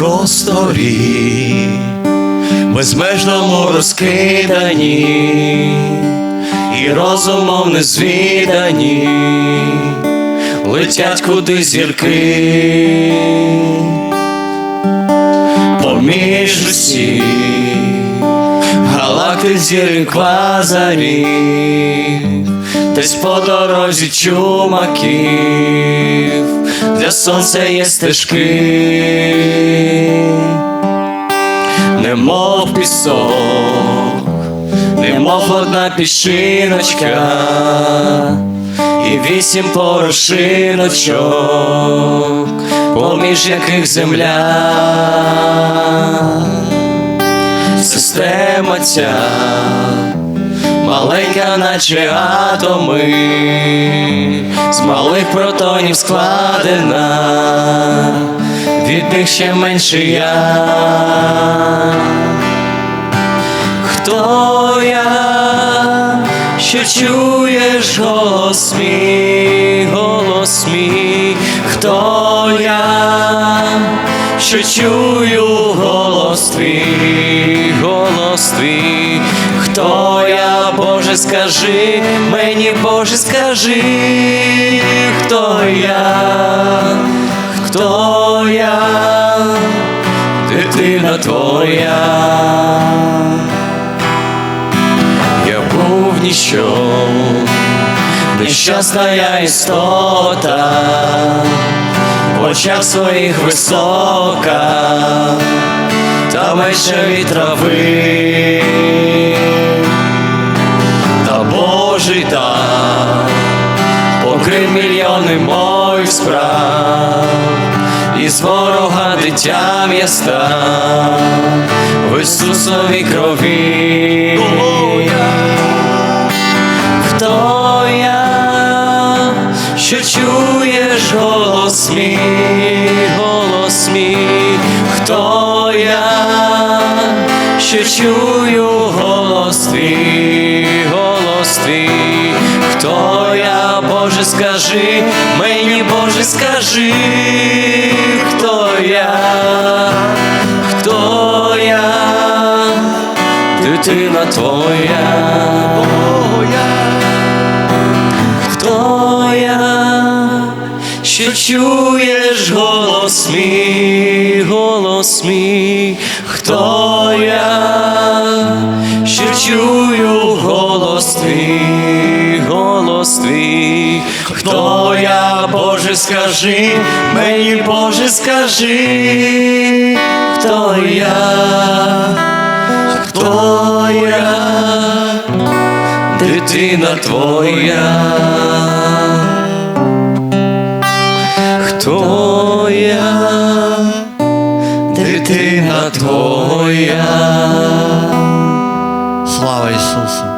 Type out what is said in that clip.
просторі, безмежному розкидані, і розумом незвідані, летять куди зірки, поміж усіх галактик зірок квазарів, десь по дорозі чумаків, для сонця є стежки, немов пісок, немов одна піщиночка, і вісім порошиночок, поміж яких земля. Система ця маленька, наче атоми, з малих протонів складена, від них ще менше я. Хто я, що чуєш голос мій, голос мій, хто я, що чую? Голос твій, голос твій, хто Боже, скажи, мені, Боже, скажи, хто я, хто я, дитина твоя. Я? Був ніщо, нещасна я істота, в очах своїх висока, та менше від трави, покрив мільйони моїх справ, і з ворога дитям я в Ісусовій крові. Хто я, що чуєш? Голос мій, голос мій, хто я, що чую? Голос твій, голос твій, хто я, скажи, мені, Боже, скажи, хто я, хто я, дитина твоя. Хто я, що чуєш голос мій, голос мій, хто я, що чую хто я, Боже, скажи, мені, Боже, скажи, хто я, хто я, дитина твоя, хто я, дитина твоя, слава Ісусу.